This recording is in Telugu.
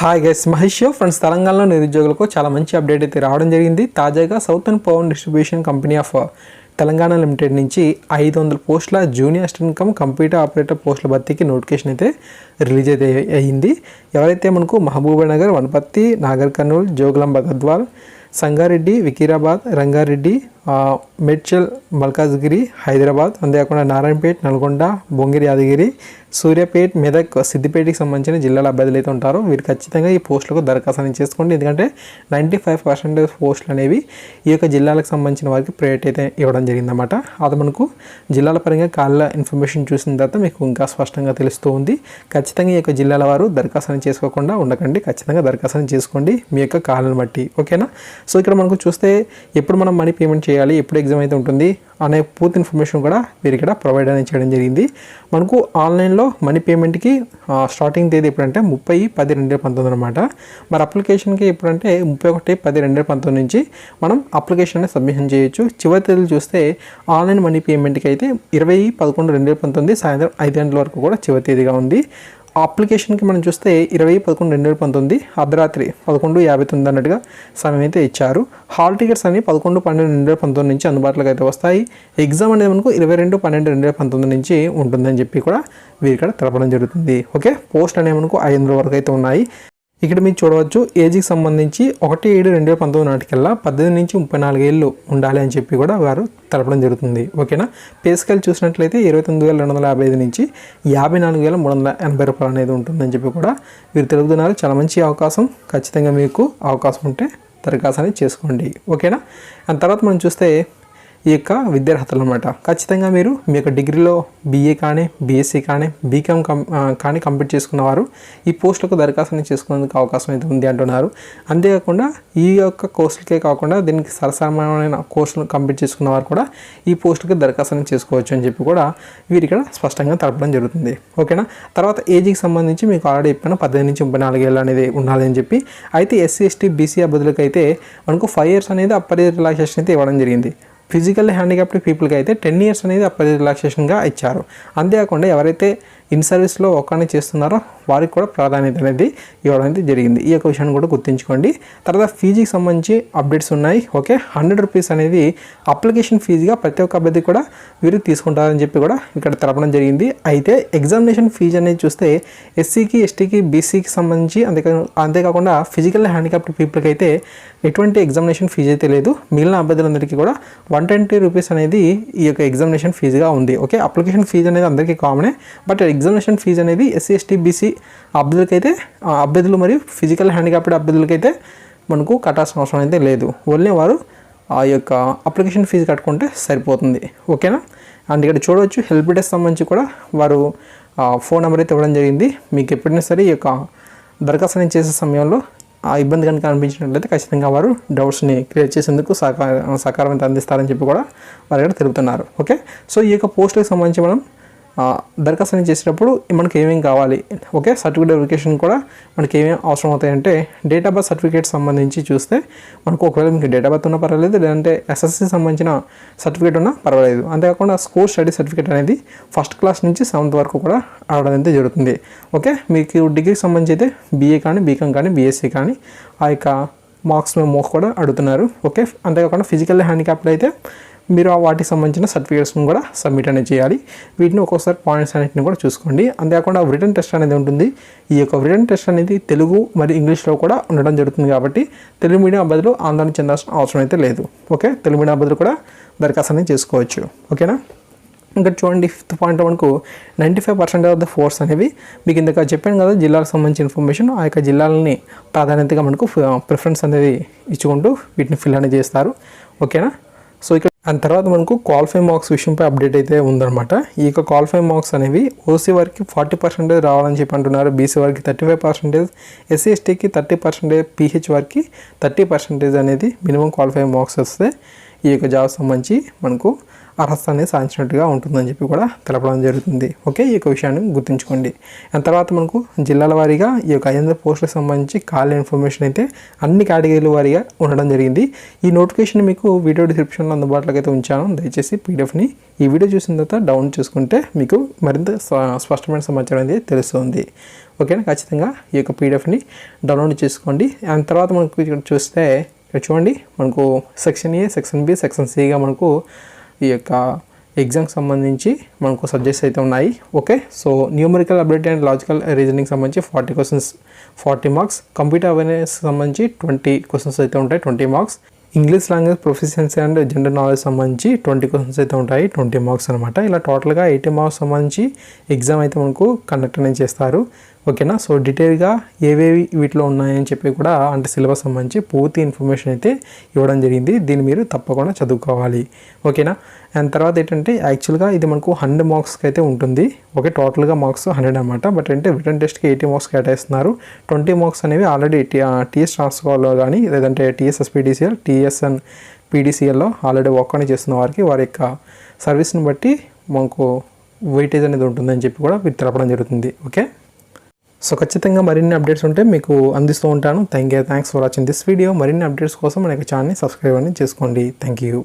హాయ్ గైస్ మహేష్ ఫ్రెండ్స్ తెలంగాణలో నిరుద్యోగులకు చాలా మంచి అప్డేట్ అయితే రావడం జరిగింది. తాజాగా southern power distribution company of Telangana limited నుంచి ఐదు వందల పోస్టుల junior assistant cum computer operator పోస్టుల భర్తీకి నోటిఫికేషన్ అయితే రిలీజ్ అయితే అయ్యింది ఎవరైతే మనకు మహబూబానగర్ వనపర్తి నాగర్ కర్నూలు జోగులాంబ గద్వాల్ సంగారెడ్డి వికీరాబాద్ రంగారెడ్డి uh, మేడ్చల్ మల్కాజ్గిరి హైదరాబాద్ అంతేకాకుండా నారాయణపేట్ నల్గొండ బొంగిరి యాదగిరి సూర్యాపేట్ మెదక్ సిద్దిపేటకి సంబంధించిన జిల్లాల అభ్యర్థులు అయితే ఉంటారో వీరు ఖచ్చితంగా ఈ పోస్టులకు దరఖాస్తు చేసుకోండి ఎందుకంటే నైంటీ ఫైవ్ పర్సెంటేజ్ పోస్టులు అనేవి ఈ యొక్క జిల్లాలకు సంబంధించిన వారికి ప్రయారిటీ అయితే ఇవ్వడం జరిగిందన్నమాట. అది మనకు జిల్లాల పరంగా కాళ్ళ ఇన్ఫర్మేషన్ చూసిన తర్వాత మీకు ఇంకా స్పష్టంగా తెలుస్తూ ఉంది. ఖచ్చితంగా ఈ యొక్క జిల్లాల వారు దరఖాస్తు చేసుకోకుండా ఉండకండి. ఖచ్చితంగా దరఖాస్తు చేసుకోండి మీ యొక్క కాళ్ళని బట్టి. ఓకేనా? సో ఇక్కడ మనకు చూస్తే ఎప్పుడు మనం మనీ పేమెంట్ చేయాలి ఎప్పుడు ఎగ్జామ్ అయితే ఉంటుంది అనే పూర్తి ఇన్ఫర్మేషన్ కూడా మీరు ఇక్కడ ప్రొవైడ్ అనేది చేయడం జరిగింది. మనకు ఆన్లైన్లో మనీ పేమెంట్కి స్టార్టింగ్ తేదీ ఎప్పుడంటే ముప్పై పది రెండు వేల పంతొమ్మిది అనమాట మరి అప్లికేషన్కి ఎప్పుడంటే ముప్పై ఒకటి పది రెండు వేల పంతొమ్మిది నుంచి మనం అప్లికేషన్ అనేది సబ్మిషన్ చేయొచ్చు. చివరి తేదీలు చూస్తే ఆన్లైన్ మనీ పేమెంట్కి అయితే ఇరవై పదకొండు రెండు వేల పంతొమ్మిది సాయంత్రం ఐదు గంటల వరకు కూడా చివరి తేదీగా ఉంది. అప్లికేషన్కి మనం చూస్తే ఇరవై పదకొండు రెండు వేల పంతొమ్మిది అర్ధరాత్రి పదకొండు యాభై తొమ్మిది అన్నట్టుగా సమయం అయితే ఇచ్చారు. హాల్ టికెట్స్ అన్ని పదకొండు పన్నెండు రెండు వేల పంతొమ్మిది నుంచి అందుబాటులోకి అయితే వస్తాయి. ఎగ్జామ్ అనేది మనకు ఇరవై రెండు పన్నెండు రెండు వేల పంతొమ్మిది నుంచి ఉంటుందని చెప్పి కూడా వీరు ఇక్కడ తెలపడం జరుగుతుంది. ఓకే? పోస్ట్ అనేవి మనకు ఐదు వందల వరకు అయితే ఉన్నాయి. ఇక్కడ మీరు చూడవచ్చు ఏజ్కి సంబంధించి ఒకటి ఏడు రెండు వేల పంతొమ్మిది నాటికల్లా పద్దెనిమిది నుంచి ముప్పై నాలుగు ఏళ్ళు ఉండాలి అని చెప్పి కూడా వారు తెలపడం జరుగుతుంది. ఓకేనా? పే స్కేల్ చూసినట్లయితే ఇరవై తొమ్మిది వేల రెండు వందల యాభై ఐదు నుంచి యాభై నాలుగు వేల మూడు వందల ఎనభై రూపాయలు అనేది ఉంటుందని చెప్పి కూడా వీరు తెలుపుతున్నారు. చాలా మంచి అవకాశం. ఖచ్చితంగా మీకు అవకాశం ఉంటే దరఖాస్తు అనేది చేసుకోండి. ఓకేనా? అండ్ తర్వాత మనం చూస్తే ఈ యొక్క విద్యార్హతలు అనమాట ఖచ్చితంగా మీరు మీ యొక్క డిగ్రీలో బీఏ కానీ బీఎస్సీ కానీ బీకామ్ కానీ కంప్లీట్ చేసుకున్న వారు ఈ పోస్టులకు దరఖాస్తు చేసుకునేందుకు అవకాశం అయితే ఉంది అంటున్నారు. అంతేకాకుండా ఈ యొక్క కోర్సులకే కాకుండా దీనికి సరసమైన కోర్సులు కంప్లీట్ చేసుకున్న వారు కూడా ఈ పోస్టులకు దరఖాస్తు చేసుకోవచ్చు అని చెప్పి కూడా వీరు ఇక్కడ స్పష్టంగా తెలపడం జరుగుతుంది. ఓకేనా? తర్వాత ఏజ్కి సంబంధించి మీకు ఆల్రెడీ చెప్పిన పద్దెనిమిది నుంచి ముప్పై నాలుగేళ్ళు అనేది ఉండాలి అని చెప్పి అయితే ఎస్సీ ఎస్టీ బీసీ అభ్యర్థులకు అయితే మనకు ఫైవ్ ఇయర్స్ అనేది అప్పర్ రిలాక్సేషన్ అయితే ఇవ్వడం జరిగింది. ఫిజికల్ హ్యాండిక్యాప్డ్ పీపుల్కి అయితే టెన్ ఇయర్స్ అనేది అప్పర్ రిలాక్సేషన్గా ఇచ్చారు. అంతేకాకుండా ఎవరైతే ఇన్ సర్వీస్లో ఒకరిని చేస్తున్నారో వారికి కూడా ప్రాధాన్యత అనేది ఇవ్వడం అనేది జరిగింది. ఈ యొక్క విషయాన్ని కూడా గుర్తుంచుకోండి. తర్వాత ఫీజుకి సంబంధించి అప్డేట్స్ ఉన్నాయి. ఓకే? హండ్రెడ్ రూపీస్ అనేది అప్లికేషన్ ఫీజుగా ప్రతి ఒక్క అభ్యర్థి కూడా వీరు తీసుకుంటారని చెప్పి కూడా ఇక్కడ తెలపడం జరిగింది. అయితే ఎగ్జామినేషన్ ఫీజు అనేది చూస్తే ఎస్సీకి ఎస్టీకి బీసీకి సంబంధించి అంతే అంతేకాకుండా ఫిజికల్ హ్యాండిక్యాప్డ్ పీపుల్కి అయితే ఎటువంటి ఎగ్జామినేషన్ ఫీజు అయితే లేదు. మిగిలిన అభ్యర్థులందరికీ కూడా వన్ ట్వంటీ రూపీస్ అనేది ఈ యొక్క ఎగ్జామినేషన్ ఫీజుగా ఉంది. ఓకే? అప్లికేషన్ ఫీజు అనేది అందరికీ కామనే బట్ ఎగ్జామినేషన్ ఫీజు అనేది ఎస్సీ ఎస్టీ బీసీ అభ్యర్థులకైతే ఆ అభ్యర్థులు మరియు ఫిజికల్ హ్యాండిక్యాప్డ్ అభ్యర్థులకైతే మనకు కట్టాల్సిన అవసరం అయితే లేదు. ఓన్లీ వారు ఆ యొక్క అప్లికేషన్ ఫీజు కట్టుకుంటే సరిపోతుంది. ఓకేనా? అండ్ ఇక్కడ చూడవచ్చు హెల్ప్ డెస్క్ సంబంధించి కూడా వారు ఫోన్ నెంబర్ అయితే ఇవ్వడం జరిగింది. మీకు ఎప్పుడైనా సరే ఈ యొక్క దరఖాస్తు నేను చేసే సమయంలో ఆ ఇబ్బంది కనుక అనిపించినట్లయితే ఖచ్చితంగా వారు డౌట్స్ని క్రియేట్ చేసేందుకు సహకార సహకారం అయితే అందిస్తారని చెప్పి కూడా వారు ఇక్కడ తెలుపుతున్నారు. ఓకే? సో ఈ యొక్క పోస్టులకు సంబంధించి మనం దరఖాస్తు అనేది చేసేటప్పుడు మనకి ఏమేమి కావాలి? ఓకే సర్టిఫికేట్ వెరిఫికేషన్ కూడా మనకి ఏమేమి అవసరం అవుతాయంటే డేట్ ఆఫ్ బర్త్ సర్టిఫికేట్ సంబంధించి చూస్తే మనకు ఒకవేళ మీకు డేట్ ఆఫ్ బర్త్ ఉన్నా పర్వాలేదు లేదంటే ఎస్ఎస్సి సంబంధించిన సర్టిఫికేట్ ఉన్నా పర్వాలేదు. అంతేకాకుండా స్కూల్ స్టడీ సర్టిఫికేట్ అనేది ఫస్ట్ క్లాస్ నుంచి సెవెంత్ వరకు కూడా రావడం అయితే జరుగుతుంది. ఓకే మీకు డిగ్రీకి సంబంధించి అయితే బీఏ కానీ బీకామ్ కానీ బీఎస్సీ కానీ ఆ యొక్క మార్క్స్ మేము కూడా అడుగుతున్నారు. ఓకే అంతేకాకుండా ఫిజికల్ హ్యాండిక్యాప్డ్ అయితే మీరు ఆ వాటికి సంబంధించిన సర్టిఫికేట్స్ని కూడా సబ్మిట్ అనేది చేయాలి. వీటిని ఒక్కొక్కసారి పాయింట్స్ అన్నింటిని కూడా చూసుకోండి. అంతేకాకుండా రిటర్న్ టెస్ట్ అనేది ఉంటుంది. ఈ యొక్క రిటర్న్ టెస్ట్ అనేది తెలుగు మరియు ఇంగ్లీష్లో కూడా ఉండడం జరుగుతుంది కాబట్టి తెలుగు మీడియం అభ్యర్థులు ఆందోళన చెందాల్సిన అవసరం అయితే లేదు. ఓకే? తెలుగు మీడియం అభ్యర్థులు కూడా దరఖాస్తు అనేది చేసుకోవచ్చు. ఓకేనా? ఇంకా చూడండి ఫిఫ్త్ పాయింట్ మనకు ninety five percent of the force అనేవి మీకు ఇందాక చెప్పాను కదా జిల్లాలకు సంబంధించిన ఇన్ఫర్మేషన్ ఆ యొక్క జిల్లాలని ప్రాధాన్యతగా మనకు ప్రిఫరెన్స్ అనేది ఇచ్చుకుంటూ వీటిని ఫిల్ అనేది చేస్తారు. ఓకేనా? సో ఇక్కడ అండ్ తర్వాత మనకు క్వాలిఫై మార్క్స్ విషయంపై అప్డేట్ అయితే ఉందన్నమాట. ఈ యొక్క క్వాలిఫై మార్క్స్ అనేవి ఓసీ వారికి ఫార్టీ పర్సెంటేజ్ రావాలని చెప్పి అంటున్నారు. బీసీ వారికి థర్టీ ఫైవ్ పర్సెంటేజ్ ఎస్సీ ఎస్టీకి థర్టీ పర్సెంటేజ్ పీహెచ్ వారికి థర్టీ పర్సెంటేజ్ అనేది మినిమం క్వాలిఫై మార్క్స్ వస్తే ఈ యొక్క జాబ్ సంబంధించి మనకు అర్హత అనేది సాధించినట్టుగా ఉంటుందని చెప్పి కూడా తెలపడం జరుగుతుంది. ఓకే ఈ యొక్క విషయాన్ని గుర్తుంచుకోండి. ఆ తర్వాత మనకు జిల్లాల వారీగా ఈ యొక్క ఐదు పోస్టులకు సంబంధించి కాల్ ఇన్ఫర్మేషన్ అయితే అన్ని కేటగిరీల వారీగా ఉండడం జరిగింది. ఈ నోటిఫికేషన్ మీకు వీడియో డిస్క్రిప్షన్లో అందుబాటులోకి అయితే ఉంచాను. దయచేసి పీడిఎఫ్ని ఈ వీడియో చూసిన తర్వాత డౌన్ చేసుకుంటే మీకు మరింత స్పష్టమైన సమాచారం అనేది తెలుస్తుంది. ఓకేనా? ఖచ్చితంగా ఈ యొక్క పీడిఎఫ్ని డౌన్లోడ్ చేసుకోండి. దాని తర్వాత మనకు ఇక్కడ చూస్తే ఇక్కడ చూడండి మనకు section A section B section సిగా మనకు ఈ యొక్క ఎగ్జామ్కి సంబంధించి మనకు సబ్జెక్ట్స్ అయితే ఉన్నాయి. Okay so numerical ability and logical reasoning సంబంధించి forty questions forty marks computer awareness సంబంధించి ట్వంటీ క్వశ్చన్స్ అయితే ఉంటాయి twenty marks English language proficiency and general knowledge సంబంధించి ట్వంటీ క్వశ్చన్స్ అయితే ఉంటాయి ట్వంటీ మార్క్స్ అనమాట ఇలా టోటల్గా ఎయిటీ మార్క్స్ సంబంధించి ఎగ్జామ్ అయితే మనకు కండక్ట్ అనేది చేస్తారు. ఓకేనా సో డీటెయిల్గా ఏవేవి వీటిలో ఉన్నాయని చెప్పి కూడా అంటే సిలబస్ సంబంధించి పూర్తి ఇన్ఫర్మేషన్ అయితే ఇవ్వడం జరిగింది. దీన్ని మీరు తప్పకుండా చదువుకోవాలి. ఓకేనా అండ్ తర్వాత ఏంటంటే యాక్చువల్గా ఇది మనకు హండ్రెడ్ మార్క్స్కి అయితే ఉంటుంది. ఓకే టోటల్గా మార్క్స్ హండ్రెడ్ అనమాట బట్ అంటే రిటర్న్ టెస్ట్కి ఎయిటీ మార్క్స్ కేటాయిస్తున్నారు. ట్వంటీ మార్క్స్ అనేవి ఆల్రెడీ టీఎస్ ట్రాన్స్ఫర్లో కానీ లేదంటే టీఎస్ఎస్ పీడీసీఎల్ టీఎస్ఎన్ పీడీసీఎల్లో ఆల్రెడీ వర్క్ అని చేస్తున్న వారికి వారి యొక్క సర్వీస్ని బట్టి మనకు వెయిటేజ్ అనేది ఉంటుందని చెప్పి కూడా మీరు తెలపడం జరుగుతుంది. ఓకే? సో ఖచ్చితంగా మరిన్ని అప్డేట్స్ ఉంటే మీకు అందిస్తూ ఉంటాను. Thank you thanks for watching this video మరిన్ని అప్డేట్స్ కోసం మన యొక్క ఛానల్ని సబ్స్క్రైబ్ అని చేసుకోండి. Thank you